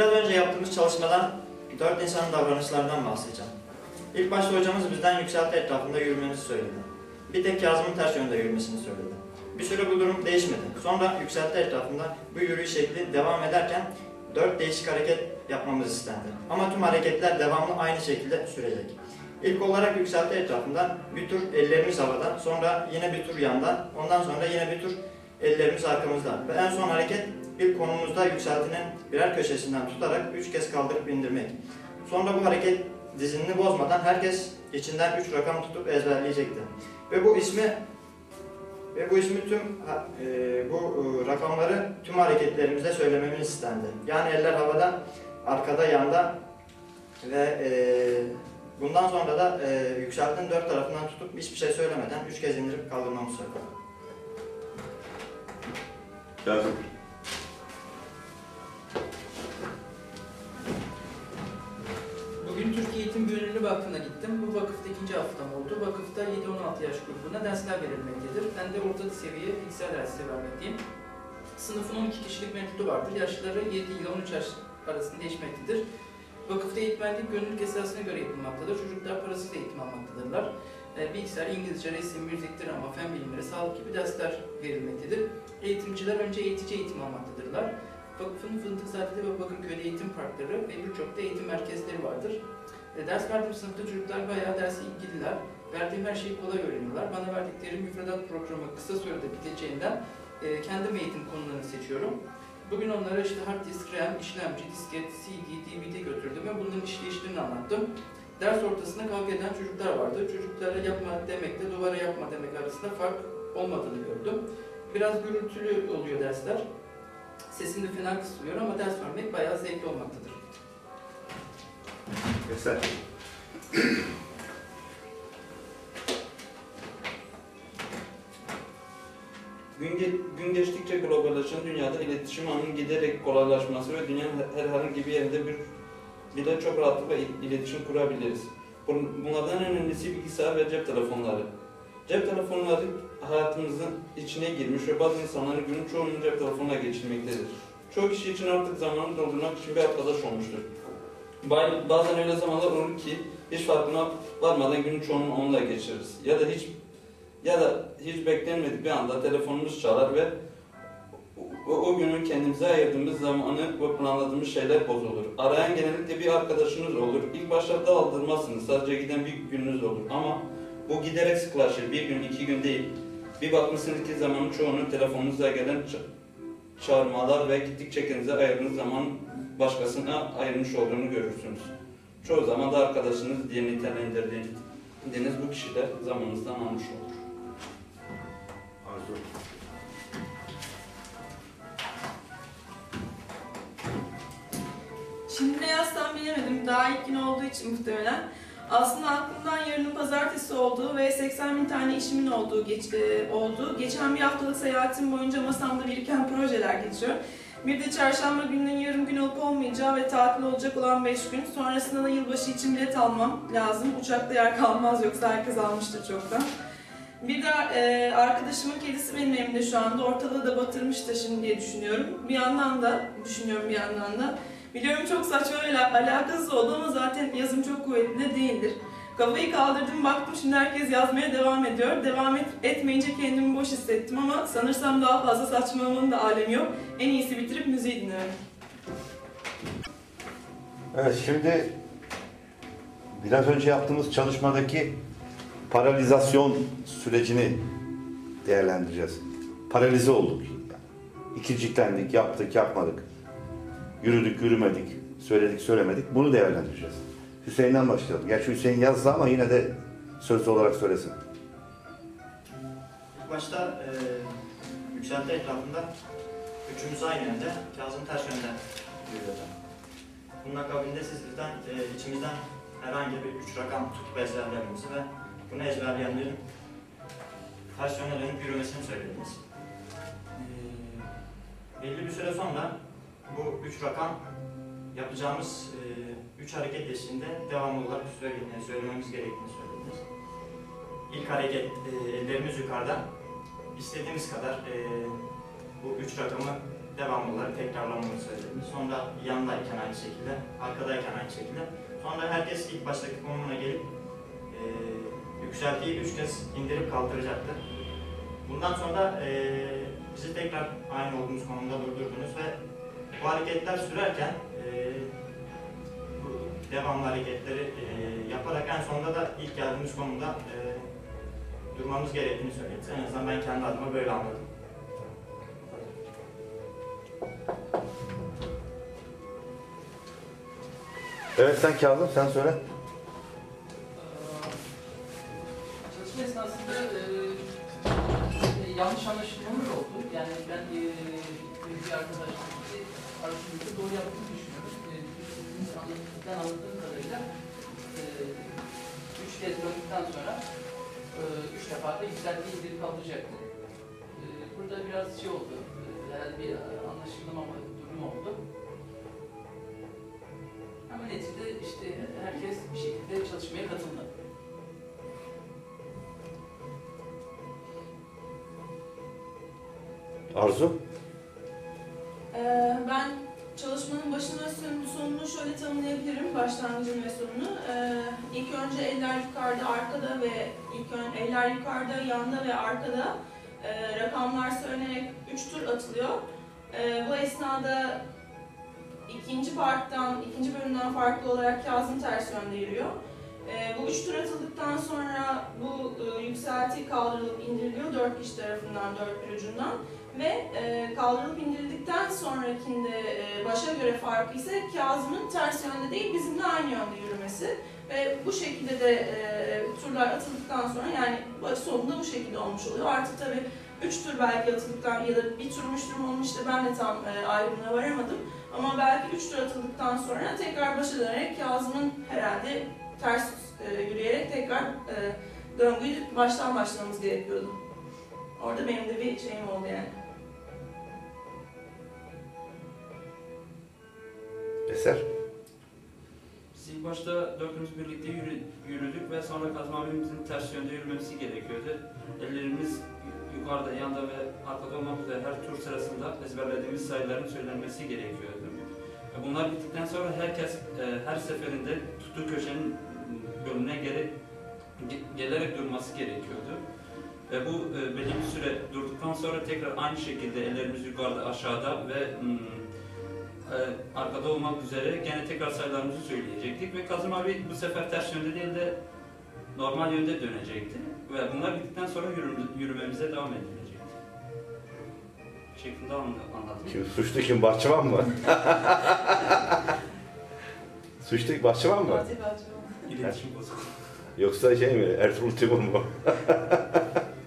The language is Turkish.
biraz önce yaptığımız çalışmadan dört insanın davranışlarından bahsedeceğim. İlk başta hocamız bizden yükselti etrafında yürümemizi söyledi. Bir tek Kazım'ın ters yönde yürümesini söyledi. Bir süre bu durum değişmedi. Sonra yükselti etrafında bu yürüyüş şekli devam ederken dört değişik hareket yapmamız istendi. Ama tüm hareketler devamlı aynı şekilde sürecek. İlk olarak yükselti etrafında bir tur ellerimiz havada, sonra yine bir tur yandan, ondan sonra yine bir tur ellerimiz arkamızda. Ve en son hareket ilk konumuzda yükseltinin birer köşesinden tutarak üç kez kaldırıp indirmek. Sonra bu hareket dizinini bozmadan herkes içinden üç rakam tutup ezberleyecekti. Ve bu ismi ve bu ismi tüm e, bu e, rakamları tüm hareketlerimizde söylememiz istendi. Yani eller havada, arkada, yanda ve e, bundan sonra da e, yükseltinin dört tarafından tutup hiçbir şey söylemeden üç kez indirip kaldırmamız söyledi. Kazım. Bugün Türkiye Eğitim Gönüllü Vakfı'na gittim. Bu vakıfta ikinci haftam oldu. Vakıfta 7-16 yaş grubuna dersler verilmektedir. Ben de orta seviye bilgisayar dersi vermekteyim. Sınıfın 12 kişilik mevcudu vardır. Yaşları 7 ile 13 yaş arasında değişmektedir. Vakıfta eğitmenlik gönüllülük esasına göre yapılmaktadır. Çocuklar parasız eğitim almaktadırlar. E, Bilgisayar, İngilizce, resim, müzik, drama, fen bilimleri, sağlık gibi dersler verilmektedir. Eğitimciler önce eğitici eğitim almaktadırlar. Vakfın Fındıkzade'de ve Bakırköy'de eğitim parkları ve birçok da eğitim merkezleri vardır. E, ders verdiğim sınıfta çocuklar bayağı derse ilgililer. Verdiğim her şeyi kolay öğreniyorlar. Bana verdikleri müfredat programı kısa sürede biteceğinden e, kendim eğitim konularını seçiyorum. Bugün onlara işte hard disk, RAM, işlemci, disket, CD, DVD götürdüm ve bunların işleyişlerini anlattım. Ders ortasında kavga eden çocuklar vardı. Çocuklara yapma demekle duvara yapma demek arasında fark olmadığını gördüm. Biraz gürültülü oluyor dersler. Sesim de fena kısılıyor ama ders vermek bayağı zevkli olmaktadır. Eser. Gün, ge- gün geçtikçe globalleşen dünyada iletişim ağının giderek kolaylaşması ve dünyanın her- herhangi bir yerinde bir bile çok rahatlıkla il- iletişim kurabiliriz. Bun- Bunlardan en önemlisi bilgisayar ve cep telefonları. Cep telefonları hayatımızın içine girmiş ve bazı insanların günün çoğunun cep telefonuna geçirmektedir. Çoğu kişi için artık zamanı doldurmak için bir arkadaş olmuştur. Bazen öyle zamanlar olur ki hiç farkına varmadan günün çoğunu onunla geçiririz. Ya da hiç ya da hiç beklenmedik bir anda telefonumuz çalar ve o, o günün kendimize ayırdığımız zamanı ve planladığımız şeyler bozulur. Arayan genellikle bir arkadaşınız olur. İlk başlarda aldırmazsınız. Sadece giden bir gününüz olur. Ama bu giderek sıklaşır. Bir gün, iki gün değil. Bir bakmışsınız ki zamanın çoğunu telefonunuzla gelen ça- çağırmalar ve gittikçe kendinize ayırdığınız zaman başkasına ayırmış olduğunu görürsünüz. Çoğu zaman da arkadaşınız diye nitelendirdiğiniz bu kişi de zamanınızdan almış olur. Arzu. Şimdi ne yazsam bilemedim. Daha ilk gün olduğu için muhtemelen. Aslında aklımdan yarının pazartesi olduğu ve 80 bin tane işimin olduğu geç, e, oldu. Geçen bir haftalık seyahatim boyunca masamda biriken projeler geçiyor. Bir de çarşamba gününün yarım gün olup olmayacağı ve tatil olacak olan 5 gün. Sonrasında da yılbaşı için bilet almam lazım. Uçakta yer kalmaz yoksa herkes almıştır çoktan. Bir de e, arkadaşımın kedisi benim evimde şu anda. Ortalığı da batırmıştır şimdi diye düşünüyorum. Bir yandan da, düşünüyorum bir yandan da. Biliyorum çok saçma ve ala- alakasız oldu ama zaten yazım çok kuvvetli de değildir. Kafayı kaldırdım baktım şimdi herkes yazmaya devam ediyor. Devam et, etmeyince kendimi boş hissettim ama sanırsam daha fazla saçmalamanın da alemi yok. En iyisi bitirip müziği dinlerim. Evet şimdi biraz önce yaptığımız çalışmadaki paralizasyon sürecini değerlendireceğiz. Paralize olduk. İkiciklendik, yaptık, yapmadık. Yürüdük, yürümedik, söyledik, söylemedik. Bunu değerlendireceğiz. Hüseyin'den başlayalım. Gerçi Hüseyin yazdı ama yine de sözlü olarak söylesin. İlk başta e, yükselti etrafında üçümüz aynı yönde, Kazım ters yönden yürüyordu. Bunun akabinde siz bizden e, içimizden herhangi bir üç rakam tutup ezberlememizi ve bunu ezberleyenlerin ters yöne dönüp yürümesini söylediniz. E, belli bir süre sonra bu üç rakam yapacağımız e, üç hareket eşliğinde devamlı olarak söyle- söylememiz gerektiğini söylediniz. İlk hareket e, ellerimiz yukarıda. İstediğimiz kadar e, bu üç rakamı devamlı olarak tekrarlamamızı söyledi. Sonra yandayken aynı şekilde, arkadayken aynı şekilde. Sonra herkes ilk baştaki konumuna gelip e, yükseltiyi üç kez indirip kaldıracaktı. Bundan sonra e, bizi tekrar aynı olduğumuz konumda durdurdunuz ve bu hareketler sürerken e, bu devamlı hareketleri e, yaparak en sonunda da ilk geldiğimiz konumda e, durmamız gerektiğini söyledi. En azından ben kendi adıma böyle anladım. Evet sen Kazım sen söyle. Çalışma esnasında e, e, yanlış anlaşılmalar oldu. Yani ben e, bir arkadaşımızı arkadaşımızı doğru yaptığını düşünüyorum. E, anlatıktan anladığım kadarıyla e, üç kez döndükten sonra e, üç defa da yükseltmeyi indirip kaldıracaktı. E, burada biraz şey oldu. E, herhalde bir anlaşılmama durumu oldu. Ama neticede işte herkes bir şekilde çalışmaya katıldı. Arzu? Ee, ben çalışmanın başını ve son- sonunu şöyle tanımlayabilirim, başlangıcını ve sonunu. Ee, ilk önce eller yukarıda, arkada ve ilk ön, eller yukarıda, yanda ve arkada e, rakamlar söylenerek 3 tur atılıyor. Ee, bu esnada ikinci parttan, ikinci bölümden farklı olarak Kazım ters yönde yürüyor. Ee, bu üç tur atıldıktan sonra bu e, yükselti kaldırılıp indiriliyor dört kişi tarafından, dört bir ucundan. Ve e, kaldırılıp indirildikten sonrakinde e, başa göre farkı ise Kazım'ın ters yönde değil bizimle aynı yönde yürümesi. Ve bu şekilde de turlar atıldıktan sonra yani sonunda bu şekilde olmuş oluyor. Artık tabii 3 tur belki atıldıktan ya da bir turmuş durum olmuştu ben de tam ayrımına varamadım. Ama belki 3 tur atıldıktan sonra tekrar başa dönerek Kazım'ın herhalde ters e, yürüyerek tekrar e, döngüyü baştan başlamamız gerekiyordu. Orada benim de bir şeyim oldu yani. Eser. Biz ilk başta dördümüz birlikte yürü- yürüdük ve sonra Kazım abimizin ters yönde yürümemizi gerekiyordu. Ellerimiz yukarıda, yanda ve arkada olmak üzere her tur sırasında ezberlediğimiz sayıların söylenmesi gerekiyordu. Ve Bunlar bittikten sonra herkes e, her seferinde tuttuğu köşenin bölümüne geri, ge- gelerek durması gerekiyordu. Ve bu e, belli bir süre durduktan sonra tekrar aynı şekilde ellerimiz yukarıda, aşağıda ve mm, e, arkada olmak üzere gene tekrar sayılarımızı söyleyecektik ve Kazım abi bu sefer ters yönde değil de normal yönde dönecekti ve bunlar bittikten sonra yürüm- yürümemize devam edilecekti. Şeklinde anla- anladım. Kim suçlu kim bahçıvan mı? suçlu bahçıvan mı? 이래 친구서. 역사 시험에 엘프를 찍어 뭐.